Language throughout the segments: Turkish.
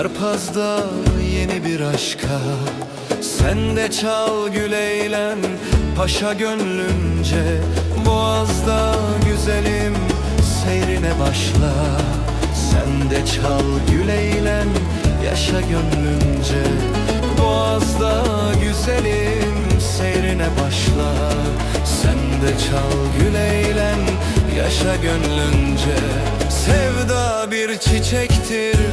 Çarpazda yeni bir aşka. Sen de çal gül eğlen Paşa gönlünce. Boğazda güzelim Seyrine başla. Sen de çal gül eğlen Yaşa gönlünce. Boğazda güzelim Seyrine başla. Sen de çal gül eğlen Yaşa gönlünce. Sevda bir çiçektir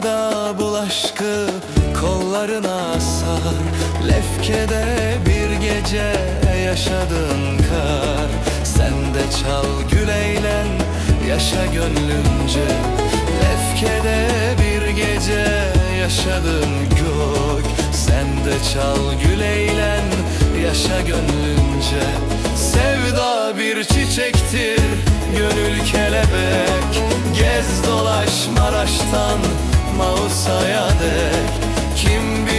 Laptada bulaşkı kollarına sar. Lefkede bir gece yaşadın kar. Sen de çal gül eğlen yaşa gönlünce. Lefkede bir gece yaşadın gök. Sen de çal gül eğlen yaşa gönlünce. Sevda bir çiçektir Gönül kelebek. Gez dolaş Maraş'tan Mausa'ya dek Kim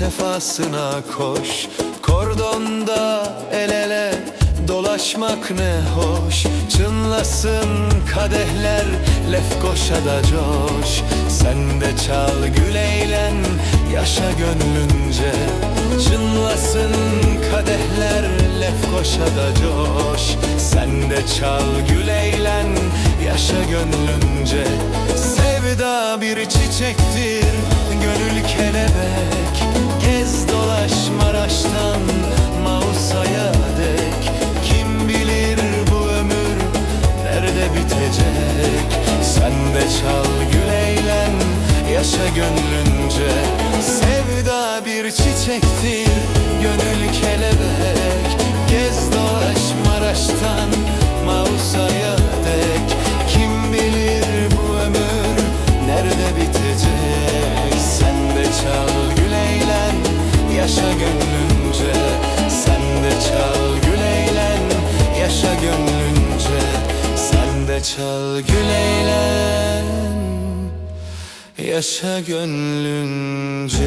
sefasına koş. Kordonda el ele dolaşmak ne hoş. Çınlasın kadehler Lefkoşa'da coş. Sen de çal gül eğlen yaşa gönlünce. Çınlasın kadehler Lefkoşa'da coş. Sen de çal gül eğlen yaşa gönlünce. Sevda bir çiçektir gönül kelebek yaşa gönlünce. Sevda bir çiçektir gönül kelebek. Gez dolaş Maraş'tan Mausa'ya dek. Kim bilir bu ömür nerede bitecek? Sen de çal gül eğlen yaşa gönlünce. Sen de çal gül eğlen yaşa gönlünce. Sen de çal gül eğlen Yaşa gönlünce.